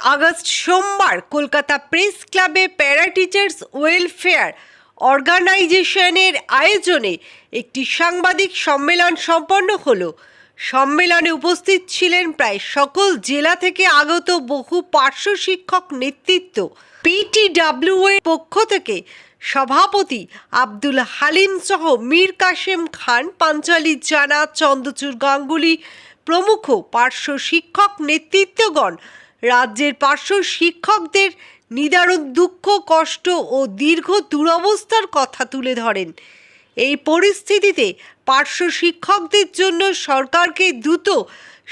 August সোমবার Kolkata press ক্লাবে প্যারা টিচার্স ওয়েলফেয়ার অর্গানাইজেশনের আয়োজনে একটি সাংবাদিক সম্মেলন সম্পন্ন হলো। সম্মেলনে উপস্থিত ছিলেন প্রায় সকল জেলা থেকে আগত বহু পার্শ্ব শিক্ষক নেতৃত্ব। পিটিডাব্লিউ এর পক্ষ থেকে সভাপতি আব্দুল হালিম সহ মীর কাশেম খান, পাঞ্চালি জানা, চন্দ্রচূড় গাঙ্গুলি প্রমুখ পার্শ্ব শিক্ষক নেতৃত্বগণ রাজ্যের পার্শ্ব শিক্ষকদের নিদারুণ দুঃখ, কষ্ট ও দীর্ঘ দুরবস্থার কথা তুলে ধরেন। এই পরিস্থিতিতে পার্শ্ব শিক্ষকদের জন্য সরকারকে দ্রুত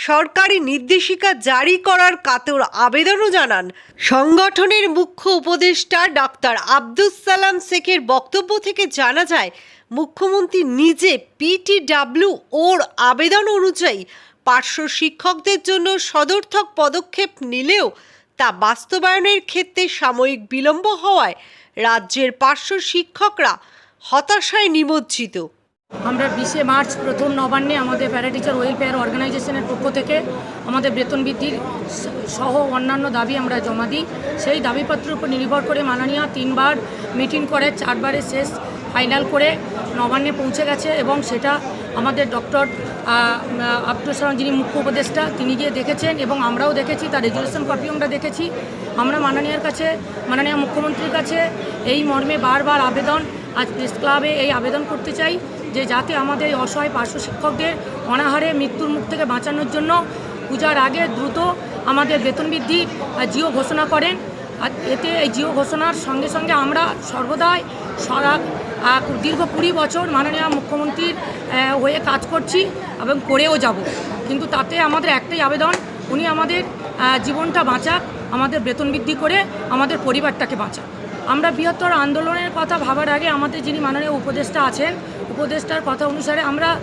সরকারি নির্দেশিকা জারি করার কাতর আবেদনও জানান। সংগঠনের মুখ্য উপদেষ্টা ডাক্তার আব্দুস সালাম শেখের বক্তব্য থেকে জানা যায়, মুখ্যমন্ত্রী নিজে পিটিডাব্লিউ ওর আবেদন অনুযায়ী পার্শ্ব শিক্ষকদের জন্য সদর্থক পদক্ষেপ নিলেও তা বাস্তবায়নের ক্ষেত্রে সাময়িক বিলম্ব হওয়ায় রাজ্যের পার্শ্ব শিক্ষকরা হতাশায় নিমজ্জিত। আমরা বিশে মার্চ প্রথম নবান্নে আমাদের প্যারা টিচার ওয়েলফেয়ার অর্গানাইজেশনের পক্ষ থেকে আমাদের বেতন বৃদ্ধির সহ অন্যান্য দাবি আমরা জমা দিই। সেই দাবিপত্রের উপর নির্ভর করে মাননীয় তিনবার মিটিং করে চারবারে শেষ ফাইনাল করে নবান্নে পৌঁছে গেছে এবং সেটা আমাদের ডক্টর আব্দুল সালাম যিনি মুখ্য উপদেষ্টা, তিনি গিয়ে দেখেছেন এবং আমরাও দেখেছি, তার রেজুলেশন কপিও আমরা দেখেছি। আমরা মাননীয়ার কাছে, মাননীয় মুখ্যমন্ত্রীর কাছে এই মর্মে বারবার আবেদন, আজ প্রেস ক্লাবে এই আবেদন করতে চাই। যে যাতে আমাদের অসহায় পার্শ্ব শিক্ষকদের অনাহারে মৃত্যুর মুখ থেকে বাঁচানোর জন্য পূজার আগে দ্রুত আমাদের বেতন বৃদ্ধি জিও ঘোষণা করেন। আর এতে এই জিও ঘোষণার সঙ্গে সঙ্গে আমরা সর্বদাই সারা দীর্ঘ কুড়ি বছর মাননীয় মুখ্যমন্ত্রীর হয়ে কাজ করছি এবং করেও যাব। কিন্তু তাতে আমাদের একটাই আবেদন, উনি আমাদের জীবনটা বাঁচাক, আমাদের বেতন বৃদ্ধি করে আমাদের পরিবারটাকে বাঁচাক। আমরা বৃহত্তর আন্দোলনের কথা ভাবার আগে আমাদের যিনি মাননীয় উপদেষ্টা আছেন উপদেষ্টার কথা অনুসারে আমরা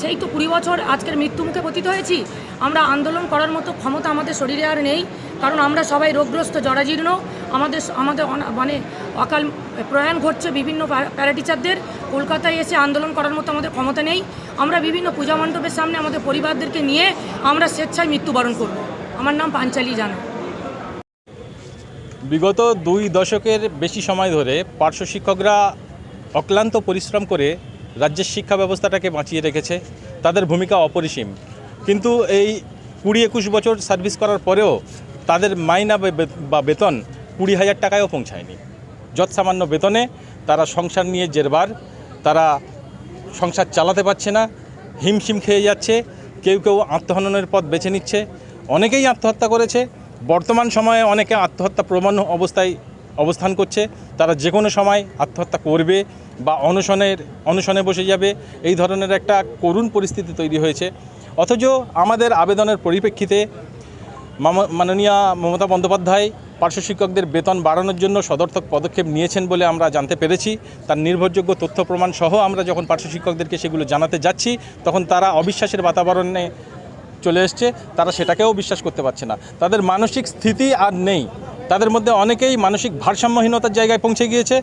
সেই তো কুড়ি বছর আজকের মৃত্যুমুখে পতিত হয়েছি। আমরা আন্দোলন করার মতো ক্ষমতা আমাদের শরীরে আর নেই। কারণ আমরা সবাই রোগগ্রস্ত, জরাজীর্ণ। আমাদের আমাদের মানে অকাল প্রয়াণ ঘটছে বিভিন্ন প্যারা- প্যারাটিচারদের কলকাতায় এসে আন্দোলন করার মতো আমাদের ক্ষমতা নেই। আমরা বিভিন্ন পূজা মণ্ডপের সামনে আমাদের পরিবারদেরকে নিয়ে আমরা স্বেচ্ছায় মৃত্যুবরণ করব। আমার নাম পাঞ্চালি জানা। বিগত দুই দশকের বেশি সময় ধরে পার্শ্ব শিক্ষকরা অক্লান্ত পরিশ্রম করে রাজ্যের শিক্ষা ব্যবস্থাটাকে বাঁচিয়ে রেখেছে, তাদের ভূমিকা অপরিসীম। কিন্তু এই কুড়ি একুশ বছর সার্ভিস করার পরেও তাদের মাইনা বা বেতন কুড়ি হাজার টাকায়ও পৌঁছায়নি। যৎসামান্য বেতনে তারা সংসার নিয়ে জেরবার, তারা সংসার চালাতে পারছে না, হিমশিম খেয়ে যাচ্ছে, কেউ কেউ আত্মহননের পথ বেছে নিচ্ছে, অনেকেই আত্মহত্যা করেছে। বর্তমান সময়ে অনেকে আত্মহত্যা প্রমাণ অবস্থায় অবস্থান করছে, তারা যে কোনো সময় আত্মহত্যা করবে বা অনশনের, অনশনে বসে যাবে। এই ধরনের একটা করুণ পরিস্থিতি তৈরি হয়েছে। অথচ আমাদের আবেদনের পরিপ্রেক্ষিতে মাননীয় মমতা বন্দ্যোপাধ্যায় পার্শ্ব শিক্ষকদের বেতন বাড়ানোর জন্য সদর্থক পদক্ষেপ নিয়েছেন বলে আমরা জানতে পেরেছি। তার নির্ভরযোগ্য তথ্য প্রমাণ সহ আমরা যখন পার্শ্ব শিক্ষকদেরকে সেগুলো জানাতে যাচ্ছি, তখন তারা অবিশ্বাসের বাতাবরণে চলে এসছে, তারা সেটাকেও বিশ্বাস করতে পারছে না। তাদের মানসিক স্থিতি আর নেই। তাদের মধ্যে অনেকেই মানসিক ভারসাম্যহীনতার জায়গায় পৌঁছে গিয়েছে।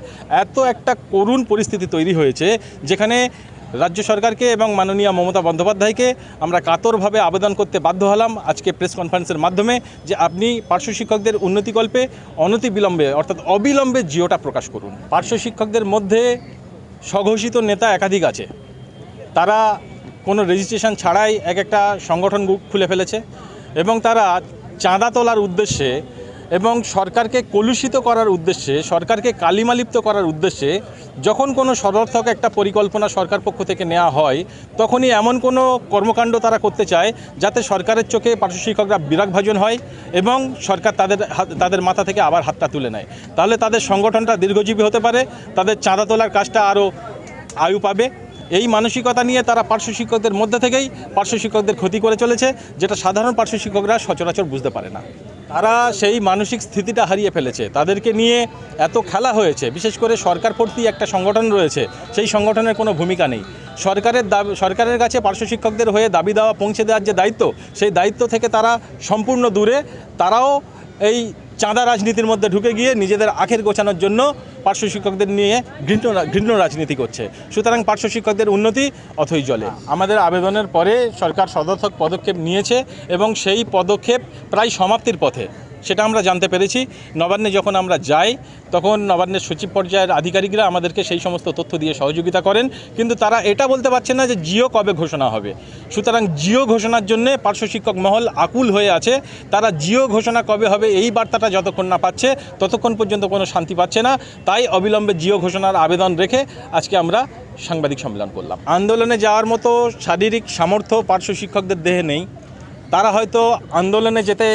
এত একটা করুণ পরিস্থিতি তৈরি হয়েছে, যেখানে রাজ্য সরকারকে এবং মাননীয় মমতা বন্দ্যোপাধ্যায়কে আমরা কাতরভাবে আবেদন করতে বাধ্য হলাম আজকে প্রেস কনফারেন্সের মাধ্যমে যে আপনি পার্শ্ব শিক্ষকদের উন্নতিকল্পে অনতি বিলম্বে, অর্থাৎ অবিলম্বে জিওটা প্রকাশ করুন। পার্শ্ব শিক্ষকদের মধ্যে স্বঘোষিত নেতা একাধিক আছে। তারা কোনো রেজিস্ট্রেশন ছাড়াই এক একটা সংগঠন খুলে ফেলেছে এবং তারা চাঁদা তোলার উদ্দেশ্যে এবং সরকারকে কলুষিত করার উদ্দেশ্যে, সরকারকে কালিমালিপ্ত করার উদ্দেশ্যে যখন কোনো সদর্থক একটা পরিকল্পনা সরকার পক্ষ থেকে নেওয়া হয়, তখনই এমন কোনো কর্মকাণ্ড তারা করতে চায় যাতে সরকারের চোখে পার্শ্ব শিক্ষকরা বিরাগভাজন হয় এবং সরকার তাদের তাদের মাথা থেকে আবার হাতটা তুলে নেয়। তাহলে তাদের সংগঠনটা দীর্ঘজীবী হতে পারে, তাদের চাঁদা তোলার কাজটা আরও আয়ু পাবে। এই মানসিকতা নিয়ে তারা পার্শ্ব শিক্ষকদের মধ্যে থেকেই পার্শ্ব শিক্ষকদের ক্ষতি করে চলেছে, যেটা সাধারণ পার্শ্ব শিক্ষকরা সচরাচর বুঝতে পারে না। তারা সেই মানসিক স্থিতিটা হারিয়ে ফেলেছে। তাদেরকে নিয়ে এত খেলা হয়েছে। বিশেষ করে সরকার প্রতি একটা সংগঠন রয়েছে, সেই সংগঠনের কোনো ভূমিকা নেই। সরকারের দাবি, সরকারের কাছে পার্শ্ব শিক্ষকদের হয়ে দাবি দেওয়া, পৌঁছে দেওয়ার যে দায়িত্ব, সেই দায়িত্ব থেকে তারা সম্পূর্ণ দূরে। তারাও এই চাঁদা রাজনীতির মধ্যে ঢুকে গিয়ে নিজেদের আখের গোছানোর জন্য পার্শ্ব শিক্ষকদের নিয়ে ঘৃণ্য ঘৃণ্য রাজনীতি করছে। সুতরাং পার্শ্ব শিক্ষকদের উন্নতি অথই জলে। আমাদের আবেদনের পরে সরকার সদর্থক পদক্ষেপ নিয়েছে এবং সেই পদক্ষেপ প্রায় সমাপ্তির পথে। সেটা আমরা জানতে পেরেছি। নবান্নে যখন আমরা যাই, তখন নবান্নের সচিব পর্যায়ের আধিকারিকরা আমাদেরকে সেই সমস্ত তথ্য দিয়ে সহযোগিতা করেন। কিন্তু তারা এটা বলতে পারছে না যে জিও কবে ঘোষণা হবে। সুতরাং জিও ঘোষণার জন্যে পার্শ্ব শিক্ষক মহল আকুল হয়ে আছে। তারা জিও ঘোষণা কবে হবে এই বার্তাটা যতক্ষণ না পাচ্ছে, ততক্ষণ পর্যন্ত কোনো শান্তি পাচ্ছে না। তাই অবিলম্বে জিও ঘোষণার আবেদন রেখে আজকে আমরা সাংবাদিক সম্মেলন করলাম। আন্দোলনে যাওয়ার মতো শারীরিক সামর্থ্য পার্শ্ব শিক্ষকদের দেহে নেই। তারা হয়তো আন্দোলনে যেতে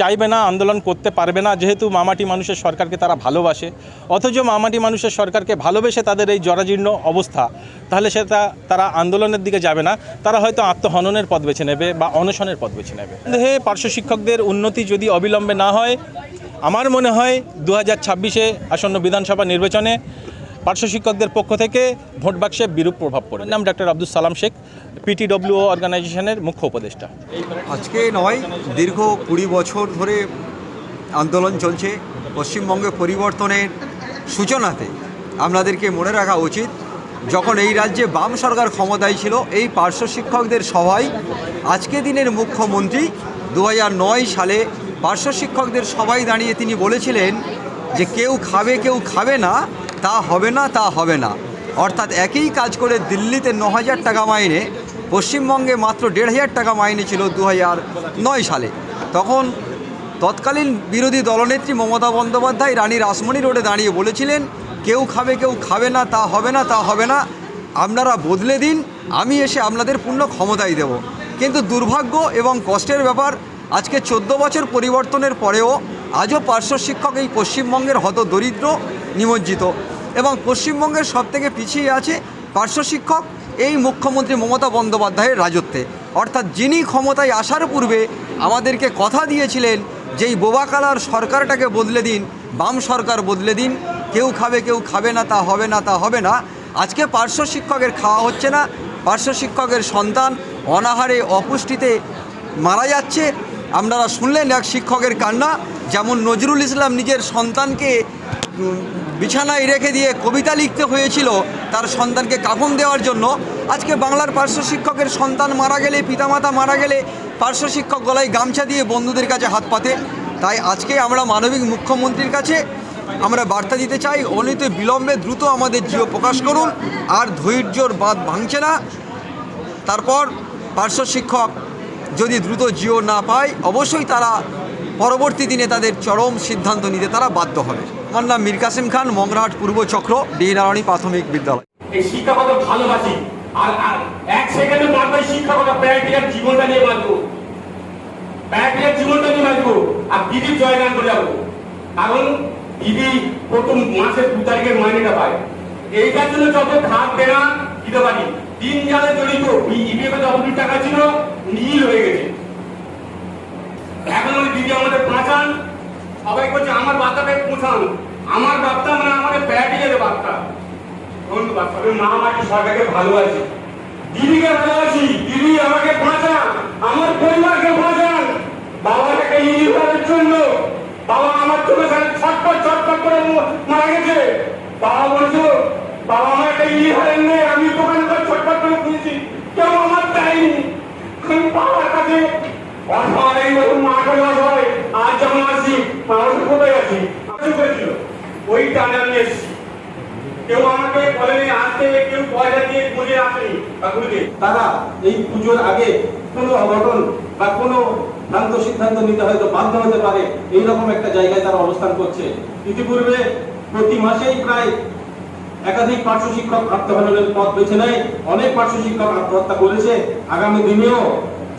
চাইবে না, আন্দোলন করতে পারবে না, যেহেতু মামাটি মানুষের সরকারকে তারা ভালোবাসে। অথচ মামাটি মানুষের সরকারকে ভালোবেসে তাদের এই জরাজীর্ণ অবস্থা। তাহলে সেটা তারা আন্দোলনের দিকে যাবে না, তারা হয়তো আত্মহননের পথ বেছে নেবে বা অনশনের পথ বেছে নেবে। দেহে পার্শ্ব শিক্ষকদের উন্নতি যদি অবিলম্বে না হয়, আমার মনে হয় দু হাজার আসন্ন বিধানসভা নির্বাচনে পার্শ্ব শিক্ষকদের পক্ষ থেকে ভোট বাক্সে বিরূপ প্রভাব পড়ে। নাম ডক্টর আব্দুল সালাম শেখ, পিটিডব্লিউ অর্গানাইজেশনের মুখ্য উপদেষ্টা। আজকে নয়, দীর্ঘ কুড়ি বছর ধরে আন্দোলন চলছে। পশ্চিমবঙ্গে পরিবর্তনের সূচনাতে আপনাদেরকে মনে রাখা উচিত, যখন এই রাজ্যে বাম সরকার ক্ষমতায় ছিল, এই পার্শ্ব শিক্ষকদের সভায় আজকে দিনের মুখ্যমন্ত্রী দু নয় সালে পার্শ্ব শিক্ষকদের সবাই দাঁড়িয়ে তিনি বলেছিলেন যে কেউ খাবে কেউ খাবে না তা হবে না, তা হবে না। অর্থাৎ একই কাজ করে দিল্লিতে ন হাজার টাকা মাইনে, পশ্চিমবঙ্গে মাত্র দেড় হাজার টাকা মাইনে ছিল দু নয় সালে। তখন তৎকালীন বিরোধী দলনেত্রী মমতা বন্দ্যোপাধ্যায় রানী রাসমণি রোডে দাঁড়িয়ে বলেছিলেন, কেউ খাবে কেউ খাবে না, তা হবে না, তা হবে না। আপনারা বদলে দিন, আমি এসে আপনাদের পূর্ণ ক্ষমতাই দেব। কিন্তু দুর্ভাগ্য এবং কষ্টের ব্যাপার, আজকে চোদ্দ বছর পরিবর্তনের পরেও আজও পার্শ্ব শিক্ষক এই পশ্চিমবঙ্গের হত দরিদ্র নিমজ্জিত। এবং পশ্চিমবঙ্গের সবথেকে পিছিয়ে আছে পার্শ্ব শিক্ষক, এই মুখ্যমন্ত্রী মমতা বন্দ্যোপাধ্যায়ের রাজত্বে। অর্থাৎ যিনি ক্ষমতায় আসার পূর্বে আমাদেরকে কথা দিয়েছিলেন যেই বোবাকালার সরকারটাকে বদলে দিন, বাম সরকার বদলে দিন, কেউ খাবে কেউ খাবে না, তা হবে না, তা হবে না। আজকে পার্শ্ব শিক্ষকের খাওয়া হচ্ছে না, পার্শ্ব শিক্ষকের সন্তান অনাহারে অপুষ্টিতে মারা যাচ্ছে। আপনারা শুনলেন এক শিক্ষকের কান্না, যেমন নজরুল ইসলাম নিজের সন্তানকে বিছানায় রেখে দিয়ে কবিতা লিখতে হয়েছিল তার সন্তানকে কাফন দেওয়ার জন্য। আজকে বাংলার পার্শ্ব শিক্ষকের সন্তান মারা গেলে, পিতামাতা মারা গেলে পার্শ্ব শিক্ষক গলায় গামছা দিয়ে বন্ধুদের কাছে হাত পাতে। তাই আজকে আমরা মানবিক মুখ্যমন্ত্রীর কাছে আমরা বার্তা দিতে চাই অনিত বিলম্বে দ্রুত আমাদের জিও প্রকাশ করুন, আর ধৈর্যর বাদ ভাঙছে না। তারপর পার্শ্ব শিক্ষক যদি দ্রুত জিও না পায়, অবশ্যই তারা পরবর্তী দিনে তাদের চরম সিদ্ধান্ত নিতে তারা বাধ্য হবে। আমার নাম মীর কাসিম খান মংরাহাট পূর্ব চক্র, ডি প্রাথমিক বিদ্যালয়। এই ভালোবাসি, আর এক সেকেন্ডে প্র্যাকটিক্যাল জীবনটা নিয়ে বাঁচবো। প্র্যাকটিক্যাল জীবনটা নিয়ে বাঁচবো, আর দিদির জয়গান করে যাব। কারণ দিদি প্রথম মাসের দু তারিখের মাইনেটা পায়। এইটার জন্য যত দিতে পারি। দিন যারা জড়িত টাকা ছিল, নীল হয়ে গেছে। দিদি আমাদের বাঁচান সবাই বলছে, আমার বাচ্চাটাকে পৌঁছান আমার বাচ্চা মানে আমাদের প্র্যাকটিক্যালের বাচ্চা। জন্য বাবা আমার চোখে করে মারা গেছে। বাবা বলছো, বাবা আমি করে ছটপট করে খুঁজেছি। কেউ আমার চাইনি বাবার কাছে কেউ আমাকে বলেনি আসতে কেউ দিয়ে খুঁজে তারা এই পুজোর আগে কোনো অঘটন বা কোনো ভ্রান্ত সিদ্ধান্ত নিতে হয়তো বাধ্য হতে পারে। এইরকম একটা জায়গায় তারা অবস্থান করছে। ইতিপূর্বে প্রতি মাসেই প্রায় একাধিক পার্শ্ব শিক্ষক আত্মহননের পথ বেছে নেয়। অনেক পার্শ্ব শিক্ষক আত্মহত্যা করেছে। আগামী দিনেও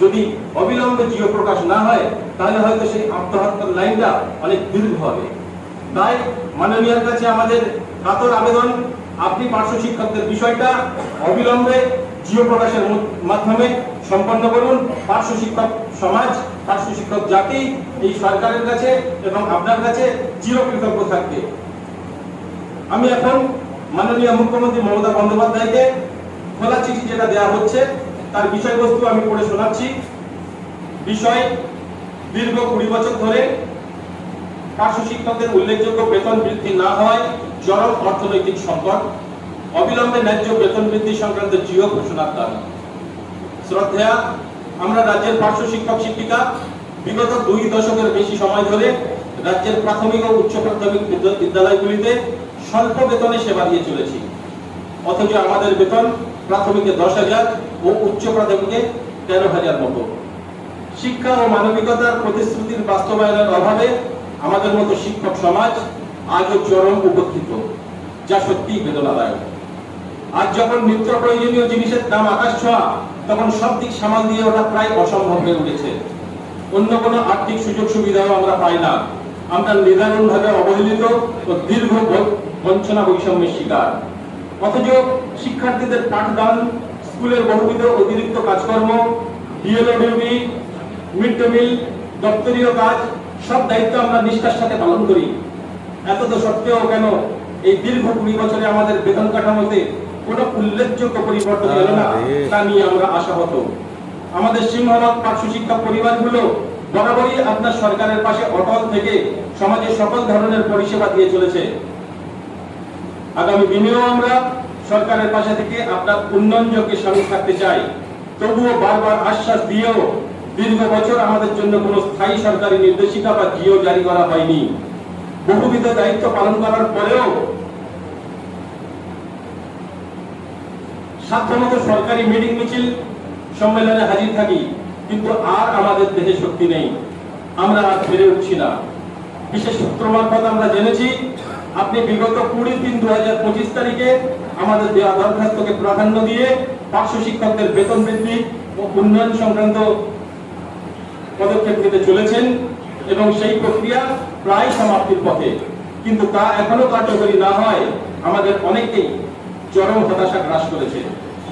যদি অবিলম্বে জিও প্রকাশ না হয়, তাহলে হয়তো সেই আত্মহত্যার লাইনটা অনেক দীর্ঘ হবে। তাই মাননীয়ার কাছে আমাদের কাতর আবেদন, আপনি পার্শ্ব শিক্ষকদের বিষয়টা অবিলম্বে জিও প্রকাশের মাধ্যমে সম্পন্ন করুন। পার্শ্ব শিক্ষক সমাজ, পার্শ্ব শিক্ষক জাতি, এই সরকারের কাছে এবং আপনার কাছে চিরকৃতজ্ঞ থাকবে। আমি এখন মাননীয় মুখ্যমন্ত্রী মমতা বন্দ্যোপাধ্যায়কে খোলা চিঠি যেটা দেওয়া হচ্ছে তার বিষয়বস্তু আমি পড়ে শোনাচ্ছি। বিষয়, দীর্ঘ কুড়ি বছর ধরে পার্শ্ব শিক্ষকদের উল্লেখযোগ্য বেতন বৃদ্ধি না হয় চরম অর্থনৈতিক সংকট, অবিলম্বে ন্যায্য বেতন বৃদ্ধি সংক্রান্ত জিও ঘোষণার দাবি। শ্রদ্ধেয়া, আমরা রাজ্যের পার্শ্ব শিক্ষক শিক্ষিকা, বিগত দুই দশকের বেশি সময় ধরে রাজ্যের প্রাথমিক ও উচ্চ প্রাথমিক বিদ্যালয়গুলিতে স্বল্প বেতনে সেবা দিয়ে চলেছি। অথচ আমাদের বেতন প্রাথমিকে দশ হাজার ও উচ্চ প্রাথমিকে তেরো হাজার মতো। শিক্ষা ও মানবিকতার প্রতিশ্রুতির বাস্তবায়নের অভাবে আমাদের মতো শিক্ষক সমাজ আজও চরম উপকৃত, যা সত্যিই বেদনাদায়ক। আজ যখন নিত্য প্রয়োজনীয় জিনিসের দাম আকাশ ছোঁয়া, তখন সব দিক সামাল দিয়ে ওঠা প্রায় অসম্ভব হয়ে উঠেছে। অন্য কোনো আর্থিক সুযোগ সুবিধাও আমরা পাই না। আমরা নিদারুণভাবে অবহেলিত ও দীর্ঘ বঞ্চনা বৈষম্যের শিকার। অথচ শিক্ষার্থীদের পাঠদান স্কুলের বহুবিধ অতিরিক্ত কাজকর্ম DLO duty mid day meal দপ্তরীয় কাজ সব দায়িত্ব আমরা নিষ্ঠার সাথে পালন করি। এত তো সত্ত্বেও কেন এই দীর্ঘ কুড়ি বছরে আমাদের বেতন কাঠামোতে কোনো উল্লেখযোগ্য পরিবর্তন এলো না তা নিয়ে আমরা আশাহত। আমাদের সিংহভাগ পার্শ্ব শিক্ষা পরিবারগুলো বরাবরই আপনার সরকারের পাশে অটল থেকে সমাজের সকল ধরনের পরিষেবা দিয়ে চলেছে। আগামী দিনেও আমরা সরকারের পাশে থেকে আপনার উন্নয়ন যজ্ঞে সামিল থাকতে চাই। তবুও বারবার আশ্বাস দিয়েও দীর্ঘ বছর আমাদের জন্য কোনো স্থায়ী সরকারি নির্দেশিকা বা জিও জারি করা হয়নি। বহুবিধ দায়িত্ব পালন করার পরেও সাধ্যমতো সরকারি মিটিং মিছিল সম্মেলনে হাজির থাকি, কিন্তু আর আমাদের দেহে শক্তি নেই। আমরা আর ফিরে উঠছি না। বিশেষ সূত্র মারফত আমরা জেনেছি, আপনি বিগত কুড়ি তিন দু তারিখে আমাদের দেওয়া দরখাস্তকে প্রাধান্য দিয়ে পার্শ্ব শিক্ষকদের বেতন বৃদ্ধি ও উন্নয়ন সংক্রান্ত পদক্ষেপ নিতে চলেছেন এবং সেই প্রক্রিয়া প্রায় সমাপ্তির পথে। কিন্তু তা এখনও কার্যকরী না হয়, আমাদের অনেককেই চরম হতাশা গ্রাস করেছে।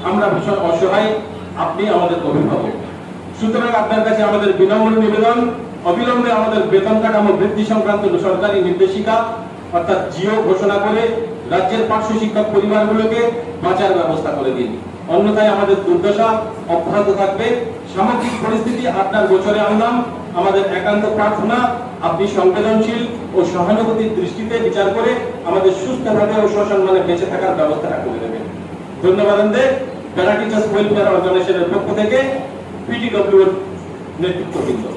আমরা ভীষণ অসহায়, আপনি আমাদের অভিভাবক। সুতরাং আপনার কাছে আমাদের বিনম্র নিবেদন, অবিলম্বে আমাদের বেতন কাঠামো বৃদ্ধি সংক্রান্ত সরকারি নির্দেশিকা, অর্থাৎ জিও ঘোষণা করে রাজ্যের পার্শ্ব শিক্ষক পরিবারগুলোকে বাঁচার ব্যবস্থা করে দিন। অন্যথায় আমাদের দুর্দশা অব্যাহত থাকবে। সামাজিক পরিস্থিতি আপনার গোচরে আনলাম। আমাদের একান্ত প্রার্থনা, আপনি সংবেদনশীল ও সহানুভূতির দৃষ্টিতে বিচার করে আমাদের সুস্থভাবে ও সসম্মানে বেঁচে থাকার ব্যবস্থাটা করে দেবেন। ধন্যবাদ প্যারা টিচার্স ওয়েলফেয়ার অর্গানাইজেশনের পক্ষ থেকে পিটিডব্লিউ নেতৃত্ববৃন্দ।